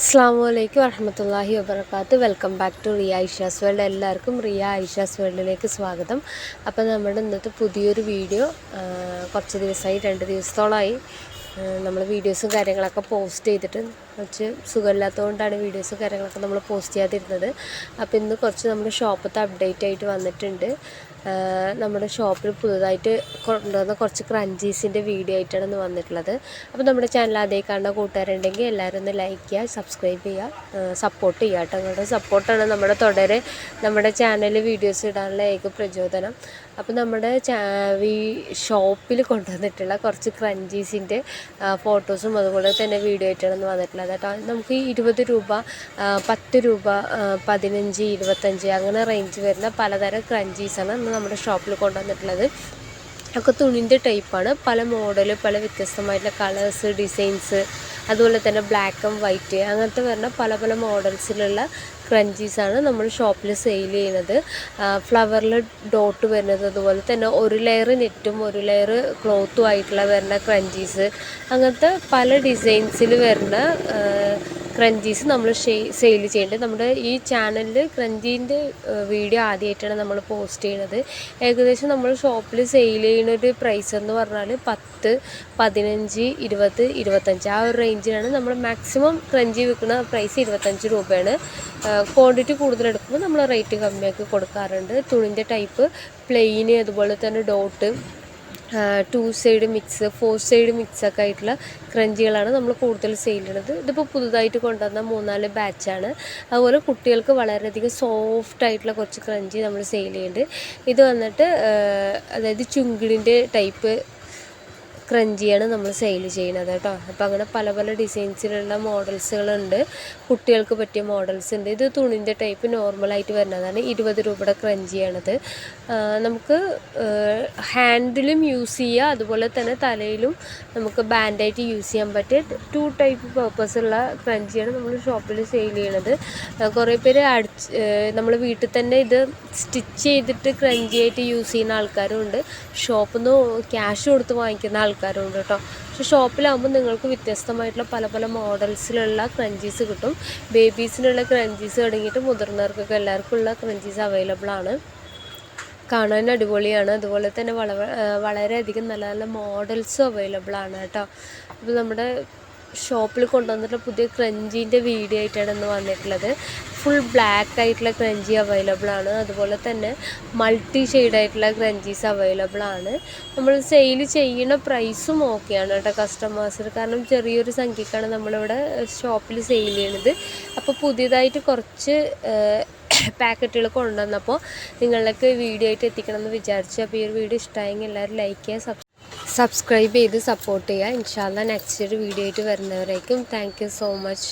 അസ്സാം വലൈക്കും വരഹമത്തല്ലാഹി വബർക്കാത്ത് welcome back to Riya Aisha's world. എല്ലാവർക്കും റിയ ഐഷാസ് വേൾഡിലേക്ക് സ്വാഗതം. അപ്പോൾ നമ്മുടെ ഇന്നത്തെ പുതിയൊരു വീഡിയോ കുറച്ച് ദിവസമായി രണ്ട് ദിവസത്തോളമായി നമ്മൾ വീഡിയോസും കാര്യങ്ങളൊക്കെ പോസ്റ്റ് ചെയ്തിട്ട് കുറച്ച് സുഖമില്ലാത്തതുകൊണ്ടാണ് വീഡിയോസും കാര്യങ്ങളൊക്കെ നമ്മൾ പോസ്റ്റ് ചെയ്യാതിരുന്നത്. അപ്പോൾ ഇന്ന് കുറച്ച് നമ്മുടെ ഷോപ്പത്തെ അപ്ഡേറ്റ് ആയിട്ട് വന്നിട്ടുണ്ട്. നമ്മുടെ ഷോപ്പിൽ പുതുതായിട്ട് കൊണ്ടുവന്ന കുറച്ച് ക്രഞ്ചീസിന്റെ വീഡിയോ ആയിട്ടാണ് ഇന്ന് വന്നിട്ടുള്ളത്. അപ്പോൾ നമ്മുടെ ചാനൽ അതേ കാണുന്ന കൂട്ടുകാരുണ്ടെങ്കിൽ എല്ലാവരും ഒന്ന് ലൈക്ക് ചെയ്യുക സബ്സ്ക്രൈബ് ചെയ്യുക സപ്പോർട്ട് ചെയ്യുക കേട്ടോ. നിങ്ങളുടെ സപ്പോർട്ടാണ് നമ്മുടെ തുടരെ നമ്മുടെ ചാനലിൽ വീഡിയോസ് ഇടാനുള്ള ഏക പ്രചോദനം. അപ്പോൾ നമ്മുടെ ഷോപ്പിൽ കൊണ്ടുവന്നിട്ടുള്ള കുറച്ച് ക്രഞ്ചീസിന്റെ ഫോട്ടോസും അതുപോലെ തന്നെ വീഡിയോ ആയിട്ടാണ് ഇന്ന് വന്നിട്ടുള്ളത് കേട്ടോ. നമുക്ക് ഇരുപത് രൂപ പത്ത് രൂപ പതിനഞ്ച് ഇരുപത്തഞ്ച് അങ്ങനെ റേഞ്ച് വരുന്ന പലതരം ക്രഞ്ചീസാണ് ഇന്ന് നമ്മുടെ ഷോപ്പിൽ കൊണ്ടുവന്നിട്ടുള്ളത്. ഒക്കെ തുണിന്റെ ടൈപ്പാണ് പല മോഡൽ പല വ്യത്യസ്തമായിട്ടുള്ള കളേഴ്സ് ഡിസൈൻസ് അതുപോലെ തന്നെ ബ്ലാക്ക് ആൻഡ് വൈറ്റ് അങ്ങനത്തെ വരുന്ന പല പല മോഡൽസിലുള്ള ക്രഞ്ചീസാണ് നമ്മൾ ഷോപ്പിൽ സെയിൽ ചെയ്യുന്നത്. ഫ്ലവറിൽ ഡോട്ട് വരുന്നത് അതുപോലെ തന്നെ ഒരു ലെയർ നെറ്റും ഒരു ലെയർ ക്ലോത്തും ആയിട്ടുള്ള വരുന്ന ക്രഞ്ചീസ് അങ്ങനത്തെ പല ഡിസൈൻസിൽ വരുന്ന ക്രഞ്ചീസ് നമ്മൾ സെയിൽ ചെയ്യുന്നുണ്ട് നമ്മുടെ ഈ ചാനലിൽ ക്രഞ്ചീന്റെ വീഡിയോ ആദ്യമായിട്ടാണ് നമ്മൾ പോസ്റ്റ് ചെയ്യുന്നത് ഏകദേശം നമ്മൾ ഷോപ്പിൽ സെയിൽ ചെയ്യുന്ന ഒരു പ്രൈസ് എന്ന് പറഞ്ഞാൽ പത്ത് പതിനഞ്ച് ഇരുപത് ഇരുപത്തഞ്ച്. ആ ഒരു റേഞ്ചിലാണ് നമ്മൾ മാക്സിമം ക്രഞ്ചി വിൽക്കുന്ന പ്രൈസ് ഇരുപത്തഞ്ച് രൂപയാണ്. ക്വാണ്ടിറ്റി കൂടുതലെടുക്കുമ്പോൾ നമ്മൾ റേറ്റ് കമ്മിയാക്കി കൊടുക്കാറുണ്ട്. തുണിന്റെ ടൈപ്പ് പ്ലെയിന് അതുപോലെ തന്നെ dot two side mix four side mix ഒക്കെ ആയിട്ടുള്ള ക്രഞ്ചികളാണ് നമ്മൾ കൂടുതൽ സെയിൽ ചെയ്യുന്നത് ഇതിപ്പോൾ പുതുതായിട്ട് കൊണ്ടുവന്ന മൂന്നാൽ ബാച്ചാണ് അതുപോലെ കുട്ടികൾക്ക് വളരെയധികം സോഫ്റ്റ് ആയിട്ടുള്ള കുറച്ച് ക്രഞ്ചി നമ്മൾ സെയിൽ ചെയ്യുന്നുണ്ട്. ഇത് വന്നിട്ട് അതായത് ചുങ്കിടിന്റെ ടൈപ്പ് ക്രഞ്ചിയാണ് നമ്മൾ സെയിൽ ചെയ്യുന്നത് കേട്ടോ. അപ്പോൾ അങ്ങനെ പല പല ഡിസൈൻസിലുള്ള മോഡൽസുകളുണ്ട് കുട്ടികൾക്ക് പറ്റിയ മോഡൽസ് ഉണ്ട്. ഇത് തുണിന്റെ ടൈപ്പ് നോർമലായിട്ട് വരുന്നതാണ്. ഇരുപത് രൂപയുടെ ക്രഞ്ചിയാണത്. നമുക്ക് ഹാൻഡിലും യൂസ് ചെയ്യുക അതുപോലെ തന്നെ തലയിലും നമുക്ക് ബാൻഡായിട്ട് യൂസ് ചെയ്യാൻ പറ്റിയ ടു ടൈപ്പ് പേർപ്പസ് ഉള്ള ക്രഞ്ചിയാണ് നമ്മൾ ഷോപ്പിൽ സെയിൽ ചെയ്യണത്. കുറേ പേര് അടിച്ച് നമ്മൾ വീട്ടിൽ തന്നെ ഇത് സ്റ്റിച്ച് ചെയ്തിട്ട് ക്രഞ്ചിയായിട്ട് യൂസ് ചെയ്യുന്ന ആൾക്കാരും ഉണ്ട് ഷോപ്പിൽ നിന്ന് ക്യാഷ് കൊടുത്ത് വാങ്ങിക്കുന്ന ആൾക്കാരും ഉണ്ട് കേട്ടോ. പക്ഷെ ഷോപ്പിലാകുമ്പോൾ നിങ്ങൾക്ക് വ്യത്യസ്തമായിട്ടുള്ള പല പല മോഡൽസിലുള്ള ക്രഞ്ചീസ് കിട്ടും. ബേബീസിനുള്ള ക്രഞ്ചീസ് തുടങ്ങിയിട്ട് മുതിർന്നവർക്കൊക്കെ എല്ലാവർക്കും ഉള്ള ക്രഞ്ചീസ് അവൈലബിൾ ആണ്. കാണാൻ അടിപൊളിയാണ്. അതുപോലെ തന്നെ വളരെ വളരെയധികം നല്ല നല്ല മോഡൽസും അവൈലബിൾ ആണ് കേട്ടോ. അപ്പോൾ നമ്മുടെ ഷോപ്പിൽ കൊണ്ടുവന്നിട്ടുള്ള പുതിയ ക്രഞ്ചീന്റെ വീഡിയോ ആയിട്ടാണ് ഇന്ന് വന്നിട്ടുള്ളത്. ഫുൾ ബ്ലാക്ക് ആയിട്ടുള്ള ക്രഞ്ചി അവൈലബിൾ ആണ്. അതുപോലെ തന്നെ മൾട്ടി ആയിട്ടുള്ള ക്രഞ്ചീസ് അവൈലബിൾ ആണ്. നമ്മൾ സെയിൽ ചെയ്യുന്ന പ്രൈസും ഓക്കെയാണ് കേട്ടോ കസ്റ്റമേഴ്സിന് കാരണം ചെറിയൊരു സംഖ്യക്കാണ് നമ്മളിവിടെ ഷോപ്പിൽ സെയിൽ ചെയ്യണത് അപ്പോൾ പുതിയതായിട്ട് കുറച്ച് പാക്കറ്റുകൾ കൊണ്ടുവന്നപ്പോൾ നിങ്ങളിലേക്ക് വീഡിയോ ആയിട്ട് എത്തിക്കണം എന്ന് വിചാരിച്ചു. അപ്പോൾ ഈ ഒരു വീഡിയോ ഇഷ്ടമായെങ്കിൽ എല്ലാവരും ലൈക്ക് ചെയ്യുക സബ് സബ്സ്ക്രൈബ് ചെയ്ത് സപ്പോർട്ട് ചെയ്യുക. ഇൻഷാല്ല നെക്സ്റ്റ് ഒരു വീഡിയോ ആയിട്ട് വരുന്നവരേക്കും താങ്ക് സോ മച്ച്